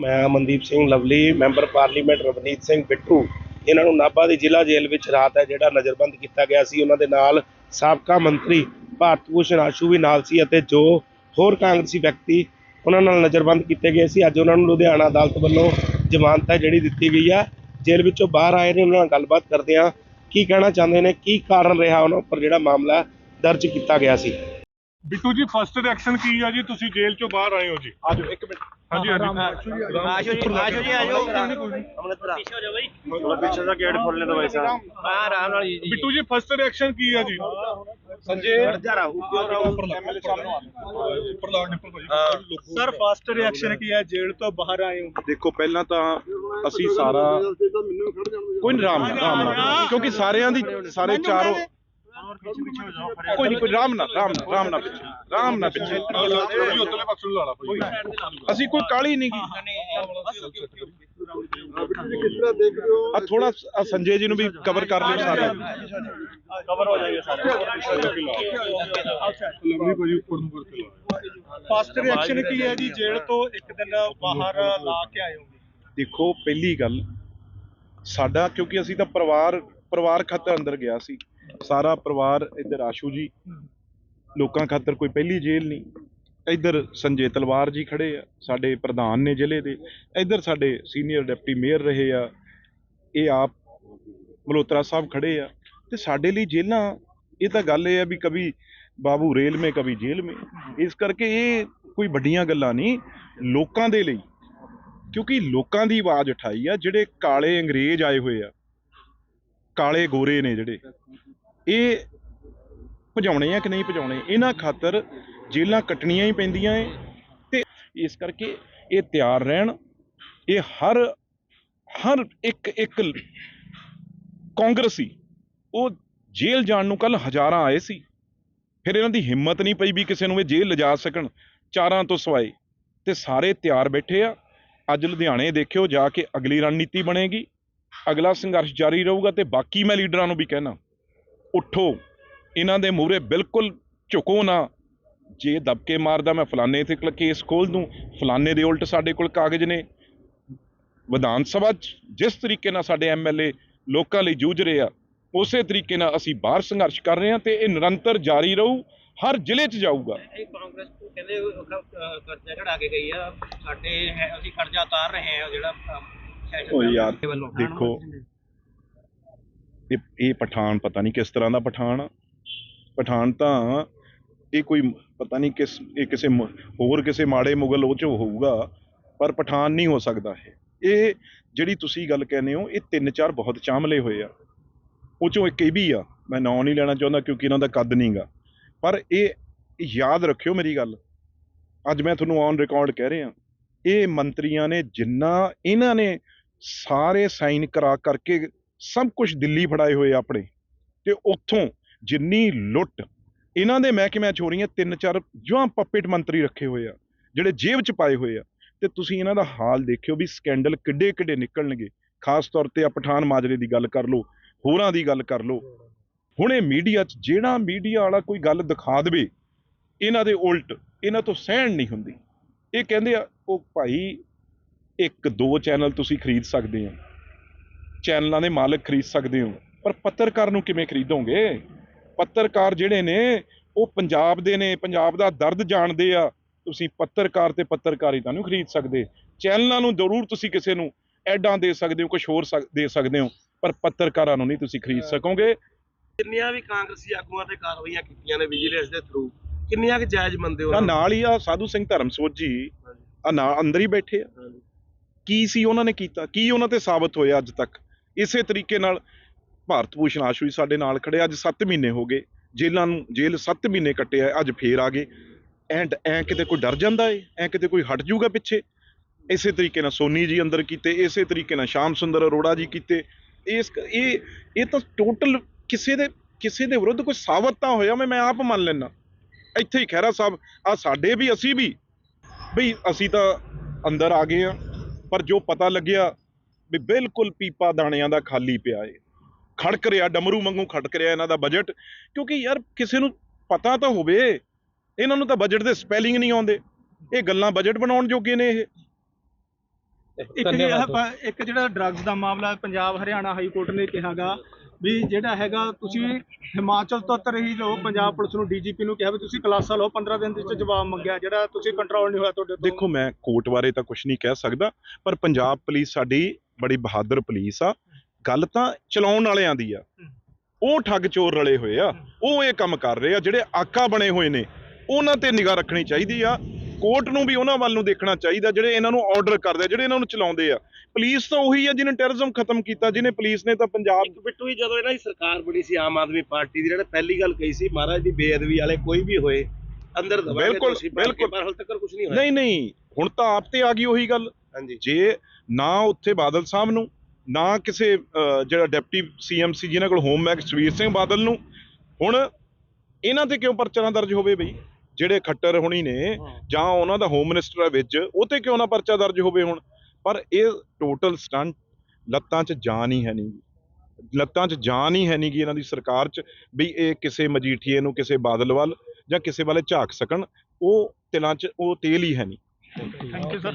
ਮੈਂ Mandeep Singh Lovely, member parliament Ravneet Singh Bittu. ਇਹਨਾਂ ਨੂੰ ਨਾਭਾ ਦੀ ਜ਼ਿਲ੍ਹਾ ਜੇਲ੍ਹ ਵਿੱਚ ਰਾਤ ਹੈ, ਜਿਹੜਾ ਨਜ਼ਰਬੰਦ ਕੀਤਾ ਗਿਆ ਸੀ। ਉਹਨਾਂ ਦੇ ਨਾਲ ਸਾਬਕਾ ਮੰਤਰੀ ਭਾਰਤ ਭੂਸ਼ਣ ਆਸ਼ੂ ਵੀ ਨਾਲ ਸੀ ਅਤੇ ਜੋ ਹੋਰ ਕਾਂਗਰਸੀ ਵਿਅਕਤੀ ਉਹਨਾਂ ਨਾਲ ਨਜ਼ਰਬੰਦ ਕੀਤੇ ਗਏ ਸੀ। ਅੱਜ ਉਹਨਾਂ ਨੂੰ ਲੁਧਿਆਣਾ ਅਦਾਲਤ ਵੱਲੋਂ ਜ਼ਮਾਨਤ ਹੈ, ਜਿਹੜੀ ਦਿੱਤੀ ਗਈ ਆ ਜੇਲ੍ਹ ਵਿੱਚੋਂ ਬਾਹਰ ਆਏ ਨੇ, ਉਹਨਾਂ ਨਾਲ ਗੱਲਬਾਤ ਕਰਦੇ ਆ ਕੀ ਕਹਿਣਾ ਚਾਹੁੰਦੇ ਨੇ? ਕੀ ਕਾਰਨ ਰਿਹਾ ਉਹਨਾਂ ਉੱਪਰ ਜਿਹੜਾ ਮਾਮਲਾ ਦਰਜ ਕੀਤਾ ਗਿਆ ਸੀ? ਬਿੱਟੂ ਜੀ ਫਸਟ ਰਿਐਕਸ਼ਨ ਕੀ ਆ ਜੀ ਤੁਸੀਂ ਜੇਲ੍ਹ ਚੋਂ ਬਾਹਰ ਆਏ ਹੋ ਜੀ ਆਜੋ ਇੱਕ ਮਿੰਟ ਹਾਂਜੀ ਹਾਂਜੀ ਆਸ਼ੋ ਜੀ ਆਸ਼ੋ ਜੀ ਆਜੋ ਪਿੱਛੇ ਦਾ ਗੇਟ ਖੋਲਣੇ ਦਾ ਵੈਸਾ ਹਾਂ ਆਰਾਮ ਨਾਲ ਜੀ ਜੀ ਬਿੱਟੂ ਜੀ ਫਸਟ ਰਿਐਕਸ਼ਨ ਕੀ ਆ ਜੀ ਸੰਜੇ ਸਰ ਫਸਟ ਰਿਐਕਸ਼ਨ ਕੀ ਹੈ ਜੇਲ੍ਹ ਤੋਂ ਬਾਹਰ ਆਏ ਹੋ ਦੇਖੋ ਪਹਿਲਾਂ ਤਾਂ ਅਸੀਂ ਸਾਰਾ ਕੋਈ ਨਹੀਂ ਰਾਮ ਰਾਮ ਨਾਲ ਕਿਉਂਕਿ ਸਾਰਿਆਂ ਦੀ ਸਾਰੇ ਚਾਰੋਂ ਕੋਈ ਨਹੀਂ ਕੋਈ ਰਾਮ ਨਾਲ ਰਾਮ ਨਾਲ ਰਾਮ ਨਾਲ ਪਿੱਛੇ ਰਾਮ ਨਾਲ ਪਿੱਛੇ। ਉਤਲੇ ਨੂੰ। ਲਾਣਾ ਅਸੀਂ ਕੋਈ ਕਾਲੀ ਨਹੀਂ ਕੀ ਆ ਥੋੜਾ ਸੰਜੇ ਜੀ ਨੂੰ ਵੀ ਕਵਰ ਕਰ ਲਿਓ ਸਾਰੇ। ਲੰਮੀ ਭਾਜੀ ਉੱਪਰ ਨੂੰ ਕਰਕੇ ਲਾ ਫਸਟ ਰਿਐਕਸ਼ਨ ਕੀ ਹੈ ਜੀ? ਜੇਲ੍ਹ ਤੋਂ ਇੱਕ ਦਿਨ ਬਾਹਰ ਲਾ ਕੇ ਆਏ ਹੋ। ਦੇਖੋ ਪਹਿਲੀ ਗੱਲ ਸਾਡਾ ਕਿਉਂਕਿ ਅਸੀਂ ਤਾਂ ਪਰਿਵਾਰ ਪਰਿਵਾਰ ਖਾਤਰ ਅੰਦਰ ਗਿਆ ਸੀ। ਸਾਰਾ ਪਰਿਵਾਰ ਇੱਧਰ ਆਸ਼ੂ ਜੀ, ਲੋਕਾਂ ਖਾਤਰ ਕੋਈ ਪਹਿਲੀ ਜੇਲ੍ਹ ਨਹੀਂ। ਇੱਧਰ ਸੰਜੇ ਤਲਵਾਰ ਜੀ ਖੜੇ ਆ, ਸਾਡੇ ਪ੍ਰਧਾਨ ਨੇ ਜ਼ਿਲ੍ਹੇ ਦੇ। ਇੱਧਰ ਸਾਡੇ ਸੀਨੀਅਰ ਡਿਪਟੀ ਮੇਅਰ ਰਹੇ ਆ, ਇਹ ਆਪ ਮਲਹੋਤਰਾ ਸਾਹਿਬ ਖੜੇ ਆ। ਤੇ ਸਾਡੇ ਲਈ ਜੇਲ੍ਹਾਂ, ਇਹ ਤਾਂ ਗੱਲ ਇਹ ਆ ਵੀ ਕभी ਬਾਬੂ ਰੇਲ ਮੇ ਕभी ਜੇਲ੍ਹ ਮੇ ਇਸ ਕਰਕੇ ਇਹ ਕੋਈ ਵੱਡੀਆਂ ਗੱਲਾਂ ਨਹੀਂ, ਲੋਕਾਂ ਦੇ ਲਈ। ਕਿਉਂਕਿ ਲੋਕਾਂ ਦੀ ਆਵਾਜ਼ ਉਠਾਈ ਆ, ਜਿਹੜੇ ਕਾਲੇ ਅੰਗਰੇਜ਼ ਆਏ ਹੋਏ ਆ, ਕਾਲੇ ਗੋਰੇ ਨੇ ਜਿਹੜੇ। ਇਹ ਭਜਾਉਣੇ ਆ ਕਿ ਨਹੀਂ ਭਜਾਉਣੇ? ਇਹਨਾਂ ਖਾਤਰ ਜੇਲਾਂ ਕੱਟਣੀਆਂ ਹੀ ਪੈਂਦੀਆਂ ਏ ਤੇ ਇਸ ਕਰਕੇ ਇਹ ਤਿਆਰ ਰਹਿਣ। ਇਹ ਹਰ ਹਰ ਇੱਕ ਇੱਕ ਕਾਂਗਰਸੀ, ਉਹ ਜੇਲ੍ਹ ਜਾਣ ਨੂੰ ਕੱਲ ਹਜ਼ਾਰਾਂ ਆਏ ਸੀ। ਫਿਰ ਇਹਨਾਂ ਦੀ ਹਿੰਮਤ ਨਹੀਂ ਪਈ ਵੀ ਕਿਸੇ ਨੂੰ ਇਹ ਜੇਲ੍ਹ ਲਿਜਾ ਸਕਣ, ਚਾਰਾਂ ਤੋਂ ਸਵਾਏ। ਤੇ ਸਾਰੇ ਤਿਆਰ ਬੈਠੇ ਆ। ਅੱਜ ਲੁਧਿਆਣੇ ਦੇਖਿਓ ਜਾ ਕੇ ਅਗਲੀ ਰਣਨੀਤੀ ਬਣੇਗੀ। ਅਗਲਾ ਸੰਘਰਸ਼ ਜਾਰੀ ਰਹੂਗਾ ਤੇ ਬਾਕੀ ਮੈਂ ਲੀਡਰਾਂ ਨੂੰ ਵੀ ਕਹਿਣਾ। ਉੱਠੋ। ਇਹਨਾਂ ਦੇ ਮੂਹਰੇ ਬਿਲਕੁਲ ਝੁਕੋ ਨਾ। ਜੇ ਦਬਕੇ ਮਾਰਦਾ ਮੈਂ ਫਲਾਣੇ ਤੇ ਕੇਸ ਖੋਲ ਦੂੰ। ਫਲਾਣੇ ਦੇ ਉਲਟ ਸਾਡੇ ਕੋਲ ਕਾਗਜ਼ ਨੇ। ਵਿਧਾਨ ਸਭਾ 'ਚ ਜਿਸ ਤਰੀਕੇ ਨਾਲ ਸਾਡੇ ਐਮਐਲਏ ਲੋਕਾਂ ਲਈ ਜੂਝ ਰਹੇ ਆ ਉਸੇ ਤਰੀਕੇ ਨਾਲ ਅਸੀਂ ਬਾਹਰ ਸੰਘਰਸ਼ ਕਰ ਰਹੇ ਹਾਂ ਤੇ ਇਹ ਨਿਰੰਤਰ ਜਾਰੀ ਰਹੂ। ਹਰ ਜ਼ਿਲ੍ਹੇ 'ਚ ਜਾਊਗਾ। ਇਹ ਕਾਂਗਰਸ ਤੋਂ ਕਹਿੰਦੇ ਉਹ ਕਰਜ਼ਾ ਚੜਾ ਕੇ ਗਈ ਆ। ਸਾਡੇ ਅਸੀਂ ਕਰਜ਼ਾ ਉਤਾਰ ਰਹੇ ਹਾਂ ਜਿਹੜਾ ਓ ਯਾਰ ਦੇ ਵੱਲੋਂ। ਦੇਖੋ ਇਹ ਇਹ ਪਠਾਨ ਪਤਾ ਨਹੀਂ ਕਿਸ ਤਰ੍ਹਾਂ ਦਾ ਪਠਾਨ ਆ। ਪਠਾਨ ਤਾਂ ਇਹ ਕੋਈ ਪਤਾ ਨਹੀਂ ਕਿਸ, ਇਹ ਕਿਸੇ ਮ- ਹੋਰ ਕਿਸੇ ਮਾੜੇ ਮੁਗਲ ਉਹ ਚ ਹੋਊਗਾ, ਪਰ ਪਠਾਨ ਨਹੀਂ ਹੋ ਸਕਦਾ ਇਹ। ਇਹ ਜਿਹੜੀ ਤੁਸੀਂ ਗੱਲ ਕਹਿੰਦੇ ਹੋ, ਇਹ ਤਿੰਨ ਚਾਰ ਬਹੁਤ ਚਾਮਲੇ ਹੋਏ ਆ। ਉਹ ਚੋਂ ਇੱਕ ਇਹ ਵੀ ਆ, ਮੈਂ ਨਾਂ ਨਹੀਂ ਲੈਣਾ ਚਾਹੁੰਦਾ ਕਿਉਂਕਿ ਇਹਨਾਂ ਦਾ ਕੱਦ ਨਹੀਂਗਾ ਪਰ ਇਹ ਯਾਦ ਰੱਖਿਓ ਮੇਰੀ ਗੱਲ, ਅੱਜ ਮੈਂ ਤੁਹਾਨੂੰ ਔਨ ਰਿਕਾਰਡ ਕਹਿ ਰਿਹਾ। ਇਹ ਮੰਤਰੀਆਂ ਨੇ ਜਿੰਨਾ, ਇਹਨਾਂ ਨੇ ਸਾਰੇ ਸਾਈਨ ਕਰਾ ਕਰਕੇ ਸਭ ਕੁਝ ਦਿੱਲੀ ਫੜਾਏ ਹੋਏ ਆਪਣੇ। ਤੇ ਉੱਥੋਂ ਜਿੰਨੀ ਲੁੱਟ, ਇਹਨਾਂ ਦੇ ਮਹਿਕਮਿਆਂ ਚ ਹੋ ਰਹੀਆਂ ਤਿੰਨ ਚਾਰ ਜਵਾਂ ਪਪੇਟ ਮੰਤਰੀ ਰੱਖੇ ਹੋਏ ਆ, ਜਿਹੜੇ ਜੇਬ ਚ ਪਾਏ ਹੋਏ ਆ। ਤੇ ਤੁਸੀਂ ਇਹਨਾਂ ਦਾ ਹਾਲ ਦੇਖਿਓ ਵੀ ਸਕੈਂਡਲ ਕਿੱਡੇ ਕਿੱਡੇ ਨਿਕਲਣਗੇ। ਖਾਸ ਤੌਰ ਤੇ ਆ ਪਠਾਨ ਮਾਜਰੇ ਦੀ ਗੱਲ ਕਰ ਲਓ, ਹੋਰਾਂ ਦੀ ਗੱਲ ਕਰ ਲਓ। ਹੁਣੇ ਮੀਡੀਆ 'ਚ ਜਿਹੜਾ ਮੀਡੀਆ ਵਾਲਾ ਕੋਈ ਗੱਲ ਦਿਖਾ ਦੇਵੇ, ਇਹਨਾਂ ਦੇ ਉਲਟ ਇਹਨਾਂ ਤੋਂ ਸਹਿਣ ਨਹੀਂ ਹੁੰਦੀ। ਇਹ ਕਹਿੰਦੇ ਆ, ਉਹ ਭਾਈ ਇੱਕ ਦੋ ਚੈਨਲ ਤੁਸੀਂ ਖਰੀਦ ਸਕਦੇ ਹੋ ਚੈਨਲਾਂ ਦੇ ਮਾਲਕ ਖਰੀਦ ਸਕਦੇ ਹੋ। ਪਰ ਪੱਤਰਕਾਰ ਨੂੰ ਕਿਵੇਂ ਖਰੀਦੋਗੇ? ਪੱਤਰਕਾਰ ਜਿਹੜੇ ਨੇ ਉਹ ਪੰਜਾਬ ਦੇ ਨੇ ਪੰਜਾਬ ਦਾ ਦਰਦ ਜਾਣਦੇ ਆ। ਤੁਸੀਂ ਪੱਤਰਕਾਰ ਤੇ ਪੱਤਰਕਾਰਿਤਾ ਨੂੰ ਖਰੀਦ ਸਕਦੇ। ਚੈਨਲਾਂ ਨੂੰ ਜ਼ਰੂਰ ਤੁਸੀਂ ਕਿਸੇ ਨੂੰ ਐਡਾਂ ਦੇ ਸਕਦੇ ਹੋ ਕੁਝ ਹੋਰ ਦੇ ਸਕਦੇ ਹੋ। ਪਰ ਪੱਤਰਕਾਰਾਂ ਨੂੰ ਨਹੀਂ ਤੁਸੀਂ ਖਰੀਦ ਸਕੋਗੇ। ਕਿੰਨੀਆਂ ਵੀ ਕਾਂਗਰਸੀ ਆਗੂਆਂ ਤੇ ਕਾਰਵਾਈਆਂ ਕੀਤੀਆਂ ਨੇ ਵਿਜੀਲੈਂਸ ਦੇ ਥਰੂ ਕਿੰਨੀਆਂ ਕਿ ਜਾਇਜ਼ ਮੰਨਦੇ ਹੋ ਨਾਲ ਹੀ ਆ ਸਾਧੂ ਸਿੰਘ ਧਰਮਸੋਤ ਜੀ। ਆ ਨਾਲ ਅੰਦਰ ਹੀ ਬੈਠੇ ਆ। ਕੀ ਸੀ ਉਹਨਾਂ ਨੇ ਕੀਤਾ? ਕੀ ਉਹਨਾਂ ਤੇ ਸਾਬਤ ਹੋਇਆ ਅੱਜ ਤੱਕ? ਇਸੇ ਤਰੀਕੇ ਨਾਲ ਭਾਰਤ ਭੂਸ਼ਣ ਆਸ਼ੂ ਜੀ ਸਾਡੇ ਨਾਲ ਖੜੇ। ਅੱਜ 7 ਮਹੀਨੇ ਹੋ ਗਏ। ਜੇਲ੍ਹਾਂ ਨੂੰ ਜੇਲ੍ਹ 7 ਮਹੀਨੇ ਕੱਟੇ ਆ। ਅੱਜ ਫੇਰ ਆ ਗਏ। ਐਂਡ ਐ ਕਿਤੇ ਕੋਈ ਡਰ ਜਾਂਦਾ ਏ? ਐ ਕਿਤੇ ਕੋਈ ਹਟ ਜਾਊਗਾ ਪਿੱਛੇ? ਇਸੇ ਤਰੀਕੇ ਨਾਲ ਸੋਨੀ ਜੀ ਅੰਦਰ ਕੀਤੇ, ਇਸੇ ਤਰੀਕੇ ਨਾਲ ਸ਼ਾਮ ਸੁੰਦਰ ਅਰੋੜਾ ਜੀ ਕੀਤੇ। ਇਸ ਇਹ ਇਹ ਤਾਂ ਟੋਟਲ ਕਿਸੇ ਦੇ ਕਿਸੇ ਦੇ ਵਿਰੁੱਧ ਕੋਈ ਸਾਬਤ ਤਾਂ ਹੋਇਆ ਮੈਂ ਮੈਂ ਆਪ ਮੰਨ ਲੈਣਾ ਇੱਥੇ ਹੀ ਖਹਿਰਾ ਸਾਹਿਬ ਆ ਸਾਡੇ ਵੀ, ਅਸੀਂ ਵੀ। ਬਈ ਅਸੀਂ ਤਾਂ ਅੰਦਰ ਆ ਗਏ ਆ। ਪਰ ਜੋ ਪਤਾ ਲੱਗਿਆ ਵੀ ਬਿਲਕੁਲ ਪੀਪਾ ਦਾਣਿਆਂ ਦਾ ਖਾਲੀ ਪਿਆ ਏ। ਖੜਕ ਰਿਹਾ ਡਮਰੂ ਵਾਂਗੂ ਖੜਕ ਰਿਹਾ ਇਹਨਾਂ ਦਾ ਬਜਟ ਕਿਉਂਕਿ ਯਾਰ ਕਿਸੇ ਨੂੰ ਪਤਾ ਤਾਂ ਹੋਵੇ ਇਹਨਾਂ ਨੂੰ ਤਾਂ ਬਜਟ ਦੇ ਸਪੈਲਿੰਗ ਨਹੀਂ ਆਉਂਦੇ। ਇਹ ਗੱਲਾਂ ਬਜਟ ਬਣਾਉਣ ਜੋਗੇ ਨੇ ਇਹ। ਇੱਕ ਜਿਹੜਾ ਇੱਕ ਜਿਹੜਾ ਡਰੱਗਸ ਦਾ ਮਾਮਲਾ ਹੈ, ਪੰਜਾਬ ਹਰਿਆਣਾ ਹਾਈ ਕੋਰਟ ਨੇ ਕਿਹਾਗਾ ਵੀ ਜਿਹੜਾ ਹੈਗਾ ਤੁਸੀਂ ਹਿਮਾਚਲ ਤੋਂ ਤਰਹੀ ਲਓ ਪੰਜਾਬ ਪੁਲਿਸ ਨੂੰ ਡੀਜੀਪੀ ਨੂੰ ਕਿਹਾ ਵੀ ਤੁਸੀਂ ਕਲਾਸਾਂ ਲਓ 15 ਦਿਨ ਦੇ ਵਿੱਚ ਜਵਾਬ ਮੰਗਿਆ ਜਿਹੜਾ ਤੁਸੀਂ ਕੰਟਰੋਲ ਨਹੀਂ ਹੋਇਆ ਤੁਹਾਡੇ ਤੋਂ। ਦੇਖੋ ਮੈਂ ਕੋਰਟ ਬਾਰੇ ਤਾਂ ਕੁਝ ਨਹੀਂ ਕਹਿ ਸਕਦਾ ਪਰ ਪੰਜਾਬ ਪੁਲਿਸ ਸਾਡੀ ਬੜੀ ਬਹਾਦਰ ਪੁਲਿਸ ਆ। ਗੱਲ ਤਾਂ ਚਲਾਉਣ ਵਾਲਿਆਂ ਦੀ ਆ। ਉਹ ਠੱਗ ਚੋਰ ਰਲੇ ਹੋਏ ਆ। ਉਹ ਇਹ ਕੰਮ ਕਰ ਰਹੇ ਆ ਜਿਹੜੇ ਆਕਾ ਬਣੇ ਹੋਏ ਨੇ। ਉਹਨਾਂ ਤੇ ਨਿਗਾਹ ਰੱਖਣੀ ਚਾਹੀਦੀ ਆ। ਕੋਰਟ ਨੂੰ ਵੀ ਉਹਨਾਂ ਵੱਲ ਨੂੰ ਦੇਖਣਾ ਚਾਹੀਦਾ ਜਿਹੜੇ ਇਹਨਾਂ ਨੂੰ ਆਰਡਰ ਕਰਦੇ ਆ ਜਿਹੜੇ ਇਹਨਾਂ ਨੂੰ ਚਲਾਉਂਦੇ ਆ। ਪੁਲਿਸ ਤਾਂ ਉਹੀ ਆ ਜਿਹਨੇ ਟੈਰਰਿਜ਼ਮ ਖਤਮ ਕੀਤਾ ਜਿਹਨੇ ਪੁਲਿਸ ਨੇ ਤਾਂ ਪੰਜਾਬ ਇੱਕ ਬਿੱਟੂ ਹੀ ਜਦੋਂ ਇਹਨਾਂ ਦੀ ਸਰਕਾਰ ਬਣੀ ਸੀ ਆਮ ਆਦਮੀ ਪਾਰਟੀ ਦੀ ਜਿਹੜਾ ਪਹਿਲੀ ਗੱਲ ਕਹੀ ਸੀ ਮਹਾਰਾਜ ਦੀ ਬੇਅਦਬੀ ਵਾਲੇ ਕੋਈ ਵੀ ਹੋਏ ਅੰਦਰ ਦਬਾਗੇ ਬਿਲਕੁਲ, ਬਿਲਕੁਲ। ਪਰ ਹਾਲ ਤੱਕ ਕੁਝ ਨਹੀਂ ਹੋਇਆ। ਨਹੀਂ ਨਹੀਂ ਹੁਣ ਤਾਂ ਆਪ ਤੇ ਆ ਗਈ ਉਹੀ ਗੱਲ। ਹਾਂਜੀ। ਜੇ ਨਾ ਉੱਥੇ ਬਾਦਲ ਸਾਹਿਬ ਨੂੰ ਨਾ ਕਿਸੇ ਜਿਹੜਾ ਡਿਪਟੀ ਸੀਐਮਸੀ ਜਿਨ੍ਹਾਂ ਕੋਲ ਹੋਮ ਮੈਕ ਸੁਖਬੀਰ ਸਿੰਘ ਬਾਦਲ ਨੂੰ। ਹੁਣ ਇਹਨਾਂ ਤੇ ਕਿਉਂ ਪਰਚਾ ਨਾ ਦਰਜ ਹੋਵੇ ਬਈ? ਜਿਹੜੇ ਖੱਟਰ ਹੁਣੀ ਨੇ ਜਾਂ ਉਹਨਾਂ ਦਾ ਹੋਮ ਮਿਨਿਸਟਰ ਹੈ ਵਿੱਚ ਉਹ ਤੇ ਕਿਉਂ ਨਾ ਪਰਚਾ ਦਰਜ ਹੋਵੇ ਹੁਣ? ਪਰ ਇਹ ਟੋਟਲ ਸਟੰਟ ਲੱਤਾਂ 'ਚ ਜਾਨ ਹੀ ਹੈ ਨਹੀਂ ਲੱਤਾਂ 'ਚ ਜਾਨ ਹੀ ਹੈ ਨਹੀਂ ਕਿ ਇਹਨਾਂ ਦੀ ਸਰਕਾਰ 'ਚ ਵੀ ਇਹ ਕਿਸੇ ਮਜੀਠੀਏ ਨੂੰ ਕਿਸੇ ਬਾਦਲ ਵੱਲ ਜਾਂ ਕਿਸੇ ਵਾਲੇ ਝਾਕ ਸਕਣ ਉਹ ਤਿਲਾਂ 'ਚ ਉਹ ਤੇਲ ਹੀ ਹੈ ਨਹੀਂ ਥੈਂਕ ਯੂ ਸਰ